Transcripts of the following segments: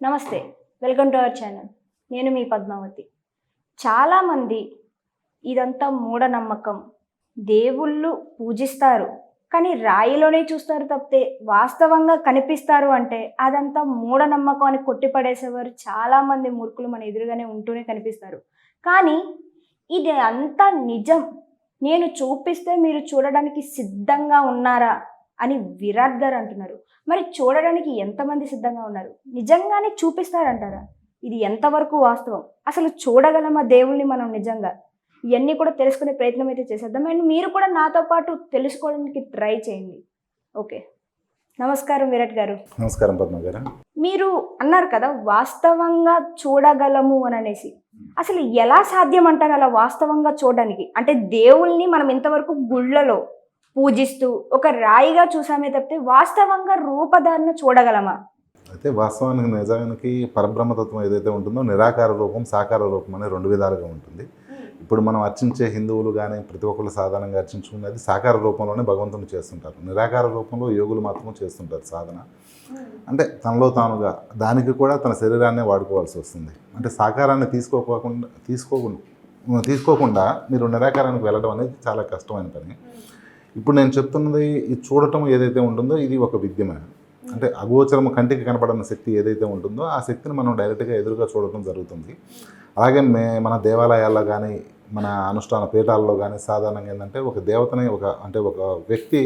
నమస్తే welcome to our channel. నేను మీ పద్మావతి. చాలామంది ఇదంతా మూఢనమ్మకం. దేవుళ్ళు పూజిస్తారు కానీ రాయిలోనే చూస్తారు తప్పితే వాస్తవంగా కనిపిస్తారు అంటే అదంతా మూఢనమ్మకం అని కొట్టిపడేసేవారు చాలామంది మూర్ఖులు మన ఎదురుగానే ఉంటూనే కనిపిస్తారు. కానీ ఇది అంతా నిజం. నేను చూపిస్తే మీరు చూడడానికి సిద్ధంగా ఉన్నారా? అని విరాట్ గారు అంటున్నారు. మరి చూడడానికి ఎంతమంది సిద్ధంగా ఉన్నారు? నిజంగానే చూపిస్తారంటారా? ఇది ఎంతవరకు వాస్తవం? అసలు చూడగలమా దేవుల్ని మనం నిజంగా? ఇవన్నీ కూడా తెలుసుకునే ప్రయత్నం అయితే చేసేద్దాం. అండ్ మీరు కూడా నాతో పాటు తెలుసుకోవడానికి ట్రై చేయండి. ఓకే. నమస్కారం విరాట్ గారు. నమస్కారం పద్మ గారు. మీరు అన్నారు కదా వాస్తవంగా చూడగలము అని అనేసి. అసలు ఎలా సాధ్యం అంటారు అలా వాస్తవంగా చూడడానికి? అంటే దేవుల్ని మనం ఇంతవరకు గుళ్ళలో పూజిస్తూ ఒక రాయిగా చూసామే తప్పితే వాస్తవంగా రూపధారణ చూడగలమా? అయితే వాస్తవానికి నిజానికి పరబ్రహ్మతత్వం ఏదైతే ఉంటుందో నిరాకార రూపం సాకార రూపం అనే రెండు విధాలుగా ఉంటుంది. ఇప్పుడు మనం అర్చించే హిందువులు కానీ ప్రతి ఒక్కరు సాధారణంగా అర్చించుకునేది సాకార రూపంలోనే భగవంతుని చేస్తుంటారు. నిరాకార రూపంలో యోగులు మాత్రం చేస్తుంటారు సాధన. అంటే తనలో తానుగా దానికి కూడా తన శరీరాన్నే వాడుకోవాల్సి వస్తుంది. అంటే సాకారాన్ని తీసుకోకుండా తీసుకోకుండా తీసుకోకుండా మీరు నిరాకారానికి వెళ్ళడం అనేది చాలా కష్టమైన పని. ఇప్పుడు నేను చెప్తున్నది ఈ చూడటం ఏదైతే ఉంటుందో ఇది ఒక విద్యమే అంటే అగోచరము కంటికి కనపడని శక్తి ఏదైతే ఉంటుందో ఆ శక్తిని మనం డైరెక్ట్గా ఎదురుగా చూడటం జరుగుతుంది. అలాగే మే మన దేవాలయాల్లో కానీ మన అనుష్ఠాన పీఠాల్లో కానీ సాధారణంగా ఏంటంటే ఒక దేవతని ఒక అంటే ఒక వ్యక్తి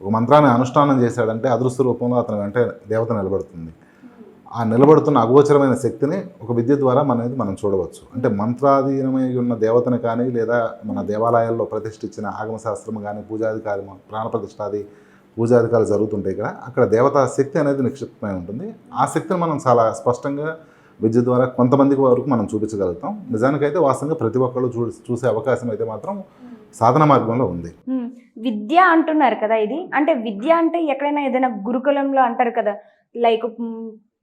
ఒక మంత్రాన్ని అనుష్ఠానం చేశాడంటే అదృశ్య రూపంలో అతని వెంట దేవత నిలబడుతుంది. ఆ నిలబడుతున్న అగోచరమైన శక్తిని ఒక విద్య ద్వారా మనది మనం చూడవచ్చు. అంటే మంత్రాధీనమై ఉన్న దేవతను కానీ లేదా మన దేవాలయాల్లో ప్రతిష్ఠించిన ఆగమశాస్త్రం కానీ పూజాధికారి ప్రాణప్రతిష్టాది పూజాధికారులు జరుగుతుంటాయి ఇక్కడ అక్కడ దేవతా శక్తి అనేది నిక్షిప్తమై ఉంటుంది. ఆ శక్తిని మనం చాలా స్పష్టంగా విద్య ద్వారా కొంతమందికి వరకు మనం చూపించగలుగుతాం. నిజానికైతే వాస్తవంగా ప్రతి ఒక్కళ్ళు చూ చూసే అవకాశం అయితే మాత్రం సాధన మార్గంలో ఉంది. విద్య అంటున్నారు కదా ఇది. అంటే విద్య అంటే ఎక్కడైనా ఏదైనా గురుకులంలో అంటారు కదా. లైక్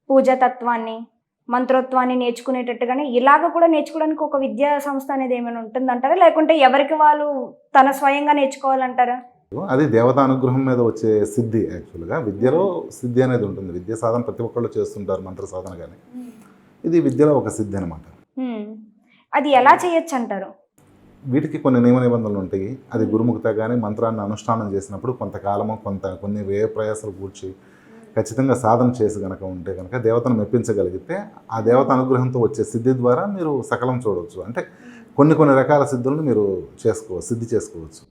మ్, పూజా తత్వాన్ని మంత్రోత్వాన్ని నేర్చుకునేటట్టుగానే ఇలాగ కూడా నేర్చుకోవడానికి ఒక విద్యా సంస్థ అనేది ఏమైనా ఉంటుందంటారా? లేకుంటే ఎవరికి వాళ్ళు తన స్వయంగా నేర్చుకోవాలంటారా? అది దేవతా అనుగ్రహం మీద వచ్చే సిద్ధి యాక్చువల్గా. విద్యలో సిద్ధి అనేది ఉంటుంది. విద్య సాధన ప్రతి ఒక్కళ్ళు చేస్తుంటారు మంత్ర సాధన కానీ ఇది విద్యలో ఒక సిద్ధి అనమాట. అది ఎలా చేయొచ్చు అంటారు వీటికి కొన్ని నియమ నిబంధనలు ఉంటాయి. అది గురుముఖత కానీ మంత్రాన్ని అనుష్ఠానం చేసినప్పుడు కొంతకాలము కొంత కొన్ని వ్యయ ప్రయాసాలు కూర్చి ఖచ్చితంగా సాధన చేసి కనుక ఉంటే కనుక దేవతను మెప్పించగలిగితే ఆ దేవత అనుగ్రహంతో వచ్చే సిద్ధి ద్వారా మీరు సకలం చూడవచ్చు. అంటే కొన్ని కొన్ని రకాల సిద్ధులను మీరు చేసుకోవచ్చు సిద్ధి చేసుకోవచ్చు.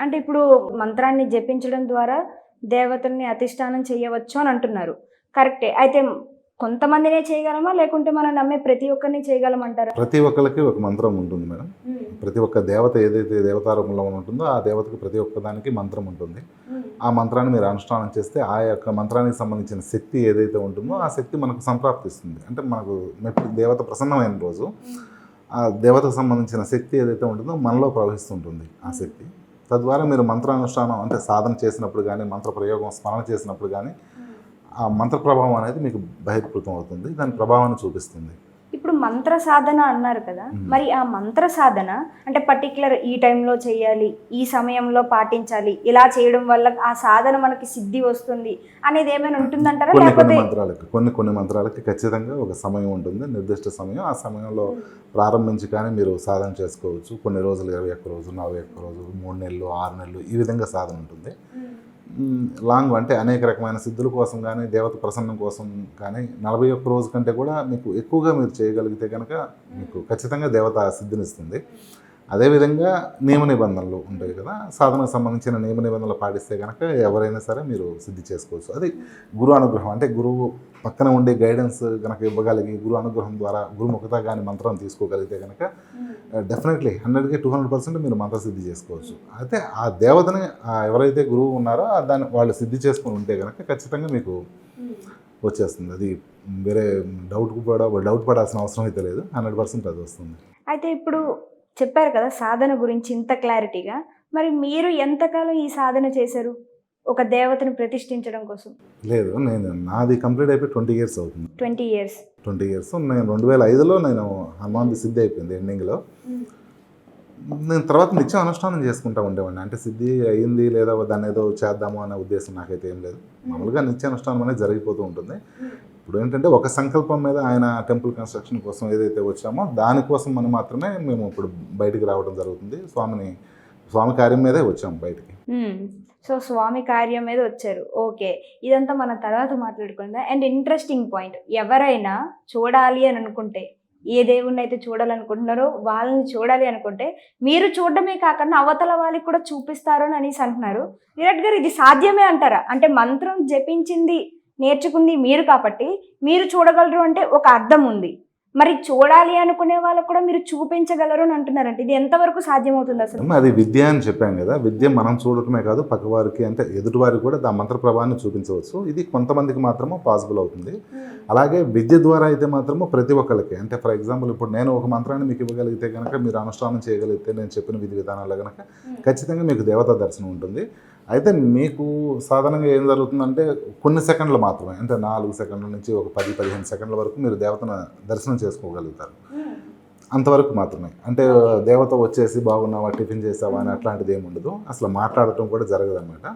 అంటే ఇప్పుడు మంత్రాన్ని జపించడం ద్వారా దేవతల్ని అధిష్టానం చేయవచ్చు అని అంటున్నారు. కరెక్టే. అయితే కొంతమందినే చేయగలమా? లేకుంటే మనం నమ్మే ప్రతి ఒక్కరిని చేయగలమంటారా? ప్రతి ఒక్కరికి ఒక మంత్రం ఉంటుంది మేడం. ప్రతి ఒక్క దేవత ఏదైతే దేవతారూపంలో ఉంటుందో ఆ దేవతకి ప్రతి ఒక్క దానికి మంత్రం ఉంటుంది. ఆ మంత్రాన్ని మీరు అనుష్ఠానం చేస్తే ఆ యొక్క మంత్రానికి సంబంధించిన శక్తి ఏదైతే ఉంటుందో ఆ శక్తి మనకు సంప్రాప్తిస్తుంది. అంటే మనకు మెప్పి దేవత ప్రసన్నమైన రోజు ఆ దేవతకు సంబంధించిన శక్తి ఏదైతే ఉంటుందో మనలో ప్రవహిస్తుంటుంది ఆ శక్తి. తద్వారా మీరు మంత్రానుష్ఠానం అంటే సాధన చేసినప్పుడు కానీ మంత్ర ప్రయోగం స్మరణ చేసినప్పుడు కానీ ఆ మంత్ర ప్రభావం అనేది మీకు బహిర్కృతం అవుతుంది. దాని ప్రభావాన్ని చూపిస్తుంది. మంత్ర సాధన అన్నారు కదా. మరి ఆ మంత్ర సాధన అంటే పర్టికులర్ ఈ టైంలో చేయాలి ఈ సమయంలో పాటించాలి ఇలా చేయడం వల్ల ఆ సాధన మనకి సిద్ధి వస్తుంది అనేది ఏమైనా ఉంటుందంటారా? కొన్ని కొన్ని లేకపోతే మంత్రాలకి కొన్ని కొన్ని మంత్రాలకి ఖచ్చితంగా ఒక సమయం ఉంటుంది నిర్దిష్ట సమయం. ఆ సమయంలో ప్రారంభించి కానీ మీరు సాధన చేసుకోవచ్చు. కొన్ని రోజులు ఇరవై ఒక్క రోజు నలభై ఒక్క రోజు మూడు నెలలు ఆరు నెలలు ఈ విధంగా సాధన ఉంటుంది. లాంగ్ అంటే అనేక రకమైన సిద్ధుల కోసం కానీ దేవత ప్రసన్నం కోసం కానీ నలభై ఒక్క రోజు కంటే కూడా మీకు ఎక్కువగా మీరు చేయగలిగితే కనుక మీకు ఖచ్చితంగా దేవత సిద్ధినిస్తుంది. అదేవిధంగా నియమ నిబంధనలు ఉంటాయి కదా. సాధనకు సంబంధించిన నియమ నిబంధనలు పాటిస్తే కనుక ఎవరైనా సరే మీరు సిద్ధి చేసుకోవచ్చు. అది గురు అనుగ్రహం. అంటే గురువు పక్కన ఉండే గైడెన్స్ కనుక ఇవ్వగలిగి గురు అనుగ్రహం ద్వారా గురుముఖత కానీ మంత్రం తీసుకోగలిగితే కనుక డెఫినెట్లీ హండ్రెడ్కి టూ హండ్రెడ్ పర్సెంట్ మీరు మంత్ర సిద్ధి చేసుకోవచ్చు. అయితే ఆ దేవతని ఎవరైతే గురువు ఉన్నారో దాన్ని వాళ్ళు సిద్ధి చేసుకుని ఉంటే కనుక ఖచ్చితంగా మీకు వచ్చేస్తుంది. అది వేరే డౌట్ కూడా డౌట్ పడాల్సిన అవసరం అయితే లేదు. హండ్రెడ్ పర్సెంట్ అది వస్తుంది. అయితే ఇప్పుడు చెప్పారు కదా సాధన గురించి ఇంత క్లారిటీగా. మరి మీరు ఎంతకాలం ఈ సాధన చేశారు? ఒక దేవతను ప్రతిష్ఠించడం కోసం. లేదు నేను నాది కంప్లీట్ అయిపోయి ట్వంటీ ఇయర్స్ అవుతుంది. Twenty years. Twenty years. నేను రెండు వేల ఐదులో నేను హనుమాన్ది సిద్ధి అయిపోయింది ఎండింగ్లో. నేను తర్వాత నిత్యం అనుష్ఠానం చేసుకుంటా ఉండేవాడిని. అంటే సిద్ధి అయ్యింది లేదా దాన్ని ఏదో చేద్దాము అనే ఉద్దేశం నాకైతే ఏం లేదు. మామూలుగా నిత్య అనుష్ఠానం అనేది జరిగిపోతూ ఉంటుంది. ఇప్పుడు ఏంటంటే ఒక సంకల్పం మీద ఆయన టెంపుల్ కన్స్ట్రక్షన్ కోసం ఏదైతే వచ్చామో దానికోసం మనం మాత్రమే మేము ఇప్పుడు బయటికి రావడం జరుగుతుంది. స్వామిని స్వామి కార్యం మీదే వచ్చాము బయటికి. సో స్వామి కార్యం మీద వచ్చారు. ఓకే. ఇదంతా మనం తర్వాత మాట్లాడుకుందాం. And interesting point. ఎవరైనా చూడాలి అని అనుకుంటే ఏ దేవుణ్ణి అయితే చూడాలనుకుంటున్నారో వాళ్ళని చూడాలి అనుకుంటే మీరు చూడడమే కాకుండా అవతల వాళ్ళకి కూడా చూపిస్తారు అని అనేసి అంటున్నారు. విరాట్ గారు ఇది సాధ్యమే అంటారా? అంటే మంత్రం జపించింది నేర్చుకుంది మీరు కాబట్టి మీరు చూడగలరు అంటే ఒక అర్థం ఉంది. మరి చూడాలి అనుకునే వాళ్ళకు కూడా మీరు చూపించగలరు అని అంటున్నారంటే. ఇది ఎంతవరకు సాధ్యమవుతుంది అసలు? అది విద్య అని చెప్పాం కదా. విద్య మనం చూడటమే కాదు పక్కవారికి అంటే ఎదుటివారికి కూడా దా మంత్ర ప్రభావాన్ని చూపించవచ్చు. ఇది కొంతమందికి మాత్రము పాసిబుల్ అవుతుంది. అలాగే విద్య ద్వారా అయితే మాత్రము ప్రతి ఒక్కరికి అంటే ఫర్ ఎగ్జాంపుల్ ఇప్పుడు నేను ఒక మంత్రాన్ని మీకు ఇవ్వగలిగితే కనుక మీరు అనుష్ఠానం చేయగలిగితే నేను చెప్పిన విధి విధానాలు కనుక ఖచ్చితంగా మీకు దేవతా దర్శనం ఉంటుంది. అయితే మీకు సాధారణంగా ఏం జరుగుతుందంటే కొన్ని సెకండ్లు మాత్రమే అంటే నాలుగు సెకండ్ల నుంచి ఒక పది పదిహేను సెకండ్ల వరకు మీరు దేవతను దర్శనం చేసుకోగలుగుతారు. అంతవరకు మాత్రమే. అంటే దేవత వచ్చేసి బాగున్నావా టిఫిన్ చేసావా అని అట్లాంటిది ఏమి ఉండదు. అసలు మాట్లాడటం కూడా జరగదన్నమాట.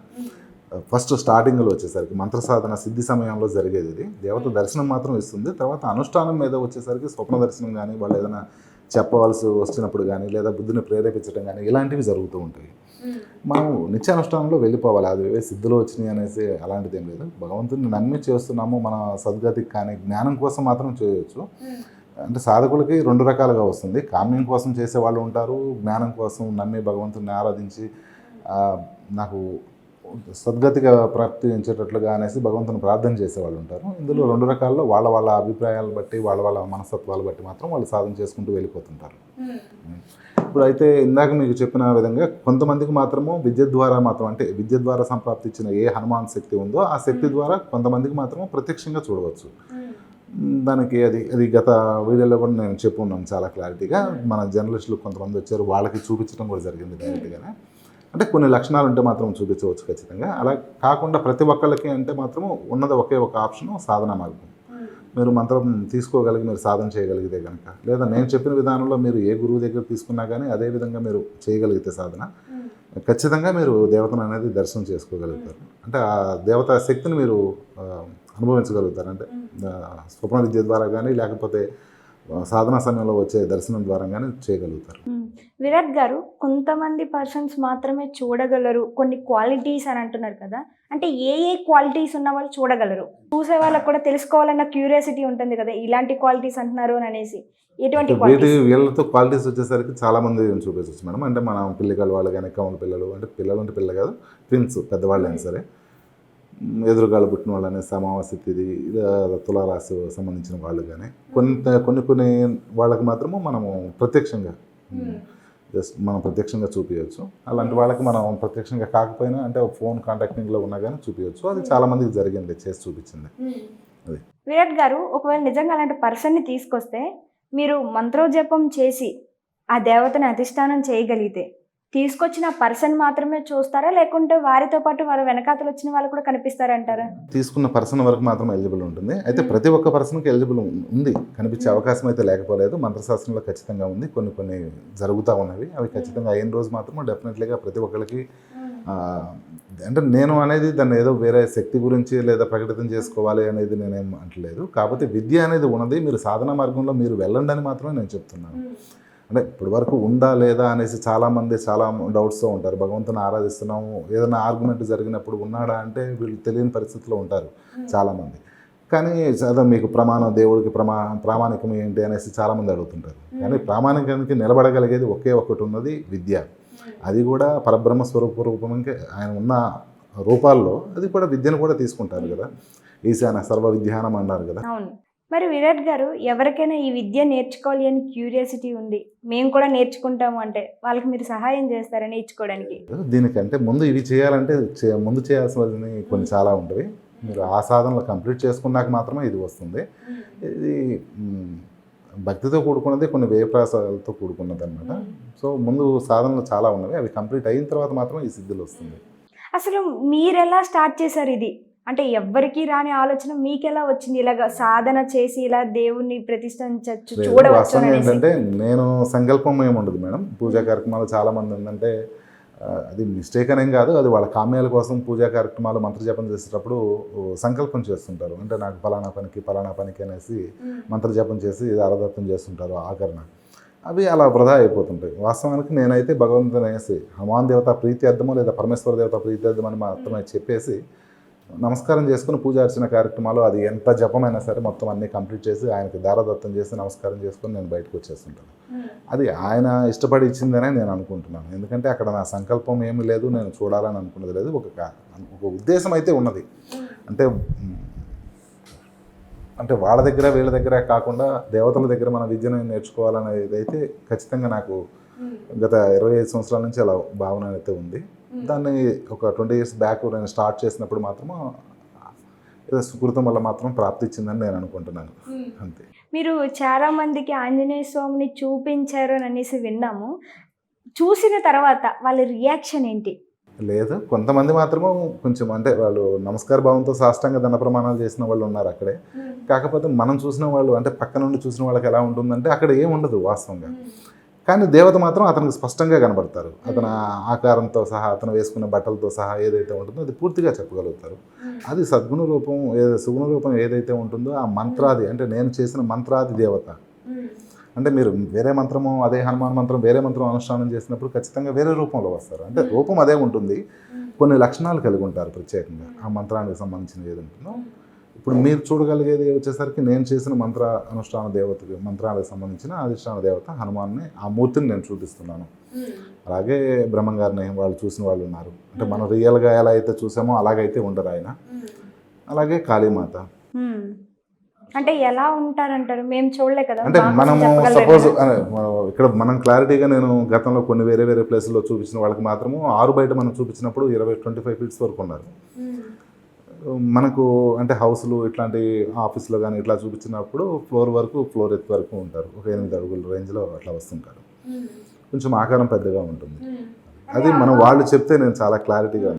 ఫస్ట్ స్టార్టింగ్లో వచ్చేసరికి మంత్ర సాధన సిద్ధి సమయంలో జరిగేది ఇది. దేవత దర్శనం మాత్రం ఇస్తుంది. తర్వాత అనుష్ఠానం మీద వచ్చేసరికి స్వప్న దర్శనం కానీ వాళ్ళు ఏదైనా చెప్పవలసి వచ్చినప్పుడు కానీ లేదా బుద్ధిని ప్రేరేపించడం కానీ ఇలాంటివి జరుగుతూ ఉంటాయి. మనం నిత్యానుష్ఠానంలో వెళ్ళిపోవాలి. అది సిద్ధులు వచ్చినాయి అనేసి అలాంటిది ఏం లేదు. భగవంతుని నమ్మి చేస్తున్నాము. మన సద్గతికి కానీ జ్ఞానం కోసం మాత్రం చేయొచ్చు. అంటే సాధకులకి రెండు రకాలుగా వస్తుంది. కామ్యం కోసం చేసే వాళ్ళు ఉంటారు. జ్ఞానం కోసం నమ్మి భగవంతుని ఆరాధించి నాకు సద్గతిగా ప్రాప్తించేటట్లుగా అనేసి భగవంతుని ప్రార్థన చేసేవాళ్ళు ఉంటారు. ఇందులో రెండు రకాల్లో వాళ్ళ వాళ్ళ అభిప్రాయాలు బట్టి వాళ్ళ వాళ్ళ మనస్తత్వాలు బట్టి మాత్రం వాళ్ళు సాధన చేసుకుంటూ వెళ్ళిపోతుంటారు. ఇప్పుడు అయితే ఇందాక మీకు చెప్పిన విధంగా కొంతమందికి మాత్రము విద్య ద్వారా మాత్రం అంటే విద్య ద్వారా సంప్రాప్తించిన ఏ హనుమాన్ శక్తి ఉందో ఆ శక్తి ద్వారా కొంతమందికి మాత్రం ప్రత్యక్షంగా చూడవచ్చు. దానికి అది అది గత వీడియోలో కూడా నేను చెప్పున్నాను చాలా క్లారిటీగా. మన జర్నలిస్టులు కొంతమంది వచ్చారు వాళ్ళకి చూపించడం కూడా జరిగింది డైరెక్ట్గానే. అంటే కొన్ని లక్షణాలు ఉంటే మాత్రం చూపించవచ్చు ఖచ్చితంగా. అలా కాకుండా ప్రతి ఒక్కళ్ళకి అంటే మాత్రం ఉన్నది ఒకే ఒక ఆప్షన్ సాధన మార్గం. మీరు మంత్రం తీసుకోగలిగి మీరు సాధన చేయగలిగితే కనుక లేదా నేను చెప్పిన విధానంలో మీరు ఏ గురువు దగ్గర తీసుకున్నా కానీ అదే విధంగా మీరు చేయగలిగితే సాధన. ఖచ్చితంగా మీరు దేవతను అనేది దర్శనం చేసుకోగలుగుతారు. అంటే ఆ దేవత శక్తిని మీరు అనుభవించగలుగుతారు. అంటే స్వప్న విద్య ద్వారా కానీ లేకపోతే సాధనా సమయంలో వచ్చే దర్శనం ద్వారా కానీ చేయగలుగుతారు. విరాట్ గారు కొంతమంది పర్సన్స్ మాత్రమే చూడగలరు. కొన్ని క్వాలిటీస్ అని అంటున్నారు కదా. అంటే ఏ ఏ క్వాలిటీస్ ఉన్న వాళ్ళు చూడగలరు. చూసే వాళ్ళకి కూడా తెలుసుకోవాలన్న క్యూరియాసిటీ ఉంటుంది కదా. ఇలాంటి క్వాలిటీస్ అంటున్నారు అని అనేసి. ఎటువంటి వీటి వీళ్ళతో క్వాలిటీస్ వచ్చేసరికి చాలా మంది చూపించవచ్చు మేడం? అంటే మన పిల్లకాయలు వాళ్ళు కానీ కౌలు పిల్లలు అంటే పిల్లలు అంటే పిల్ల కాదు ట్విన్స్ పెద్దవాళ్ళు అయినా సరే. ఎదురుగాలు పుట్టిన వాళ్ళు అనే తిథి ఇలా తులారాశి సంబంధించిన వాళ్ళు కానీ కొంత కొన్ని కొన్ని వాళ్ళకి మాత్రము మనము ప్రత్యక్షంగా జస్ట్ మనం ప్రత్యక్షంగా చూపించవచ్చు అలాంటి వాళ్ళకి మనం ప్రత్యక్షంగా కాకపోయినా అంటే ఫోన్ కాంటాక్టింగ్లో ఉన్నా కానీ చూపించవచ్చు అది చాలా మందికి జరిగింది చేసి చూపించింది. అది. విరాట్ గారు ఒకవేళ నిజంగా అలాంటి పర్సన్ని తీసుకొస్తే మీరు మంత్రోజపం చేసి ఆ దేవతని అధిష్టానం చేయగలిగితే తీసుకొచ్చిన పర్సన్ మాత్రమే చూస్తారా? లేకుంటే వారితో పాటు వారి వెనకాతలు వచ్చిన వాళ్ళు కూడా కనిపిస్తారంటారా? తీసుకున్న పర్సన్ వరకు మాత్రం ఎలిజిబుల్ ఉంటుంది. అయితే ప్రతి ఒక్క పర్సన్కి ఎలిజిబుల్ ఉంది. కనిపించే అవకాశం అయితే లేకపోలేదు. మంత్రశాస్త్రంలో ఖచ్చితంగా ఉంది. కొన్ని కొన్ని జరుగుతూ ఉన్నవి. అవి ఖచ్చితంగా అయిన రోజు మాత్రం డెఫినెట్లీగా ప్రతి ఒక్కరికి అంటే నేను అనేది దాన్ని ఏదో వేరే శక్తి గురించి లేదా ప్రకటితం చేసుకోవాలి అనేది నేనేం అంటలేదు. కాకపోతే విద్య అనేది ఉన్నది. మీరు సాధన మార్గంలో మీరు వెళ్ళండి అని మాత్రమే నేను చెప్తున్నాను. అంటే ఇప్పటి వరకు ఉందా లేదా అనేసి చాలామంది చాలా డౌట్స్తో ఉంటారు. భగవంతుని ఆరాధిస్తున్నాము. ఏదైనా ఆర్గ్యుమెంట్ జరిగినప్పుడు ఉన్నాడా అంటే వీళ్ళు తెలియని పరిస్థితిలో ఉంటారు చాలామంది. కానీ అదే మీకు ప్రమాణం దేవుడికి ప్రమా ప్రామాణికం ఏంటి అనేసి చాలామంది అడుగుతుంటారు. కానీ ప్రామాణికానికి నిలబడగలిగేది ఒకే ఒకటి ఉన్నది విద్య. అది కూడా పరబ్రహ్మ స్వరూప రూపంకి ఆయన ఉన్న రూపాల్లో అది కూడా విద్యను కూడా తీసుకుంటారు కదా. ఈశాన సర్వ విద్యానం అన్నారు కదా. మరి విరాట్ గారు ఎవరికైనా ఈ విద్య నేర్చుకోవాలి అని క్యూరియాసిటీ ఉంది. మేము కూడా నేర్చుకుంటాము అంటే వాళ్ళకి మీరు సహాయం చేస్తారా నేర్చుకోవడానికి? దీనికంటే ముందు ఇవి చేయాలంటే ముందు చేయాల్సినవి కొన్ని చాలా ఉంటాయి. మీరు ఆ సాధనలు కంప్లీట్ చేసుకున్నాక మాత్రమే ఇది వస్తుంది. ఇది భక్తితో కూడుకున్నది కొన్ని వ్యయప్రాసాలతో కూడుకున్నది అనమాట సో ముందు సాధనలు చాలా ఉన్నవి. అవి కంప్లీట్ అయిన తర్వాత మాత్రమే ఈ సిద్ధులు వస్తుంది. అసలు మీరు ఎలా స్టార్ట్ చేశారు ఇది? అంటే ఎవ్వరికి రాని ఆలోచన మీకు ఎలా వచ్చింది? ఇలాగ సాధన చేసి ఇలా దేవుణ్ణి ప్రతిష్ఠించవచ్చు చూడవచ్చు ఏంటంటే నేను సంకల్పం ఏమి ఉండదు మేడం. పూజా కార్యక్రమాలు చాలా మంది ఏంటంటే అది మిస్టేక్ అనేం కాదు. అది వాళ్ళ కామ్యాల కోసం పూజా కార్యక్రమాలు మంత్రజపం చేసేటప్పుడు సంకల్పం చేస్తుంటారు. అంటే నాకు ఫలానా పనికి ఫలానా పనికి అనేసి మంత్రజపం చేసి ఆరాధత్వం చేస్తుంటారు ఆకరణ. అవి అలా వృధా అయిపోతుంటాయి. వాస్తవానికి నేనైతే భగవంతుని అనేసి హనుమాన్ దేవత ప్రీత్యర్థమో లేదా పరమేశ్వర దేవత ప్రీత్యర్థం అని మాత్రమే చెప్పేసి నమస్కారం చేసుకుని పూజ అర్చన కార్యక్రమాలు అది ఎంత జపమైనా సరే మొత్తం అన్నీ కంప్లీట్ చేసి ఆయనకి దారదత్తం చేసి నమస్కారం చేసుకుని నేను బయటకు వచ్చేస్తుంటాను. అది ఆయన ఇష్టపడి ఇచ్చిందనే నేను అనుకుంటున్నాను. ఎందుకంటే అక్కడ నా సంకల్పం ఏమీ లేదు నేను చూడాలని అనుకున్నది లేదు. ఒక ఒక ఉద్దేశం అయితే ఉన్నది. అంటే మ్, అంటే వాళ్ళ దగ్గర వీళ్ళ దగ్గర కాకుండా దేవతల దగ్గర మన విద్యను నేర్చుకోవాలనేది అయితే ఖచ్చితంగా నాకు గత ఇరవై ఐదు సంవత్సరాల నుంచి అలా భావన అయితే ఉంది. దాన్ని ఒక ట్వంటీ ఇయర్స్ బ్యాక్ నేను స్టార్ట్ చేసినప్పుడు మాత్రము ఏదో సుకృతం వల్ల మాత్రం ప్రాప్తించిందని నేను అనుకుంటున్నాను. అంతే. మీరు చాలా మందికి ఆంజనేయ స్వామిని చూపించారు అని అనేసి విన్నాము. చూసిన తర్వాత వాళ్ళ రియాక్షన్ ఏంటి? లేదు కొంతమంది మాత్రము కొంచెం అంటే వాళ్ళు నమస్కార భావంతో సాష్టాంగ దండ ప్రమాణాలు చేసిన వాళ్ళు ఉన్నారు అక్కడే. కాకపోతే మనం చూసిన వాళ్ళు అంటే పక్క నుండి చూసిన వాళ్ళకి ఎలా ఉంటుందంటే అక్కడ ఏం ఉండదు వాస్తవంగా కానీ దేవత మాత్రం అతనికి స్పష్టంగా కనబడతారు. అతని ఆకారంతో సహా అతను వేసుకున్న బట్టలతో సహా ఏదైతే ఉంటుందో అది పూర్తిగా చెప్పగలుగుతారు. అది సద్గుణ రూపం ఏ సుగుణ రూపం ఏదైతే ఉంటుందో ఆ మంత్రాది అంటే నేను చేసిన మంత్రాది దేవత. అంటే మీరు వేరే మంత్రము అదే హనుమాన్ మంత్రం వేరే మంత్రం అనుష్ఠానం చేసినప్పుడు ఖచ్చితంగా వేరే రూపంలో వస్తారు. అంటే రూపం అదే ఉంటుంది. కొన్ని లక్షణాలు కలిగి ఉంటారు ప్రత్యేకంగా. ఆ మంత్రానికి సంబంధించిన ఏది ఉంటుందో. ఇప్పుడు మీరు చూడగలిగేది వచ్చేసరికి నేను చేసిన మంత్ర అనుష్ఠాన దేవతకి మంత్రాలకు సంబంధించిన అధిష్టాన దేవత హనుమాన్ని ఆ మూర్తిని నేను చూపిస్తున్నాను. అలాగే బ్రహ్మంగారిని వాళ్ళు చూసిన వాళ్ళు ఉన్నారు. అంటే మనం రియల్గా ఎలా అయితే చూసామో అలాగైతే ఉండరు ఆయన. అలాగే కాళీమాత. అంటే ఎలా ఉంటారంటారు? మేము చూడలే కదా. అంటే మనము సపోజ్? ఇక్కడ మనం క్లారిటీగా నేను గతంలో కొన్ని వేరే వేరే ప్లేసుల్లో చూపించిన వాళ్ళకి మాత్రము ఆరు బయట మనం చూపించినప్పుడు ఇరవై ట్వంటీ ఫైవ్ ఫీట్స్ వరకు ఉన్నారు. మనకు అంటే హౌస్లు ఇట్లాంటి ఆఫీస్లో కానీ ఇట్లా చూపించినప్పుడు ఫ్లోర్ వరకు ఫ్లోర్ ఎత్తు వరకు ఉంటారు. ఒక ఎనిమిది అడుగుల రేంజ్లో అట్లా వస్తుంటారు. కొంచెం ఆకారం పెద్దగా ఉంటుంది. అది మనం వాళ్ళు చెప్తే నేను చాలా క్లారిటీగా